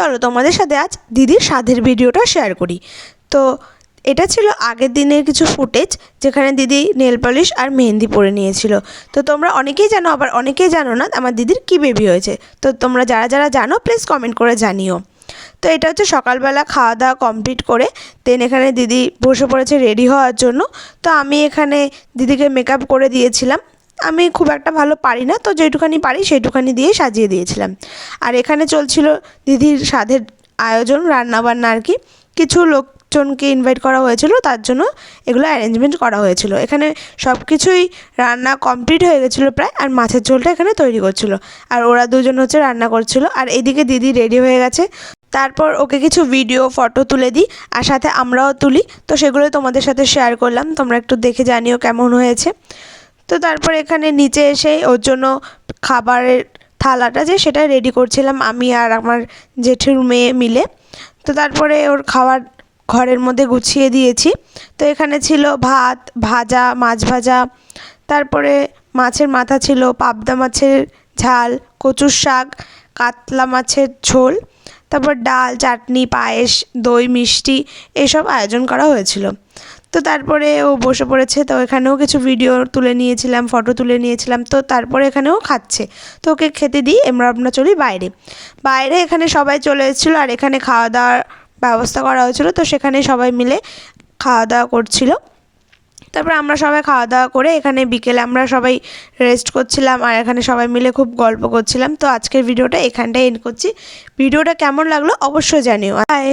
চলো তোমাদের সাথে আজ দিদির স্বাদের ভিডিওটা শেয়ার করি। তো এটা ছিল আগের দিনের কিছু ফুটেজ যেখানে দিদি নেল পলিশ আর মেহেন্দি পরে নিয়েছিল। তো তোমরা অনেকেই জানো, আবার অনেকেই জানো না আমার দিদির কী বেবি হয়েছে। তো তোমরা যারা যারা জানো প্লিজ কমেন্ট করে জানিও। তো এটা হচ্ছে সকালবেলা খাওয়া দাওয়া কমপ্লিট করে দেন এখানে দিদি বসে পড়েছে রেডি হওয়ার জন্য। তো আমি এখানে দিদিকে মেকআপ করে দিয়েছিলাম। আমি খুব একটা ভালো পারি না, তো যেটুখানি পারি সেইটুখানি দিয়ে সাজিয়ে দিয়েছিলাম। আর এখানে চলছিল দিদির স্বাদের আয়োজন, রান্নাবান্না আর কি। কিছু লোকজনকে ইনভাইট করা হয়েছিল, তার জন্য এগুলো অ্যারেঞ্জমেন্ট করা হয়েছিল। এখানে সব কিছুই রান্না কমপ্লিট হয়ে গেছিল প্রায়, আর মাছের ঝোলটা এখানে তৈরি করছিল। আর ওরা দুজন হচ্ছে রান্না করছিল। আর এদিকে দিদি রেডি হয়ে গেছে। তারপর ওকে কিছু ভিডিও ফটো তুলে দিই, আর সাথে আমরাও তুলি। তো সেগুলো তোমাদের সাথে শেয়ার করলাম। তোমরা একটু দেখে জানিও কেমন হয়েছে। তো তারপর এখানে নিচে এসে ওর জন্য খাবারের থালাটা যে সেটা রেডি করছিলাম আমি আর আমার জেঠুর মেয়ে মিলে। তো তারপরে ওর খাবার ঘরের মধ্যে গুছিয়ে দিয়েছি। তো এখানে ছিল ভাত, ভাজা, মাছ ভাজা। তারপরে মাছের মাথা ছিল পাবদা মাছের ঝাল, কচুর শাক, কাতলা মাছের ঝোল। তারপর ডাল, চাটনি, পায়েস, দই, মিষ্টি এসব আয়োজন করা হয়েছিল। তো তারপরে ও বসে পড়েছে, তো এখানেও কিছু ভিডিও তুলে নিয়েছিলাম ফটো তুলে নিয়েছিলাম, তো তারপরে এখানেও খাচ্ছে। তো ওকে খেতে দিই, আমরা আমরা চলি বাইরে। বাইরে এখানে সবাই চলে এসেছিল, আর এখানে খাওয়া দাওয়ার ব্যবস্থা করা হয়েছিল, তো সেখানে সবাই মিলে খাওয়া দাওয়া করছিল। তারপর আমরা সবাই খাওয়া দাওয়া করে এখানে বিকেলে আমরা সবাই রেস্ট করছিলাম, আর এখানে সবাই মিলে খুব গল্প করছিলাম। তো আজকের ভিডিওটা এখানটায় এন্ড করছি। ভিডিওটা কেমন লাগল অবশ্যই জানিও। বাই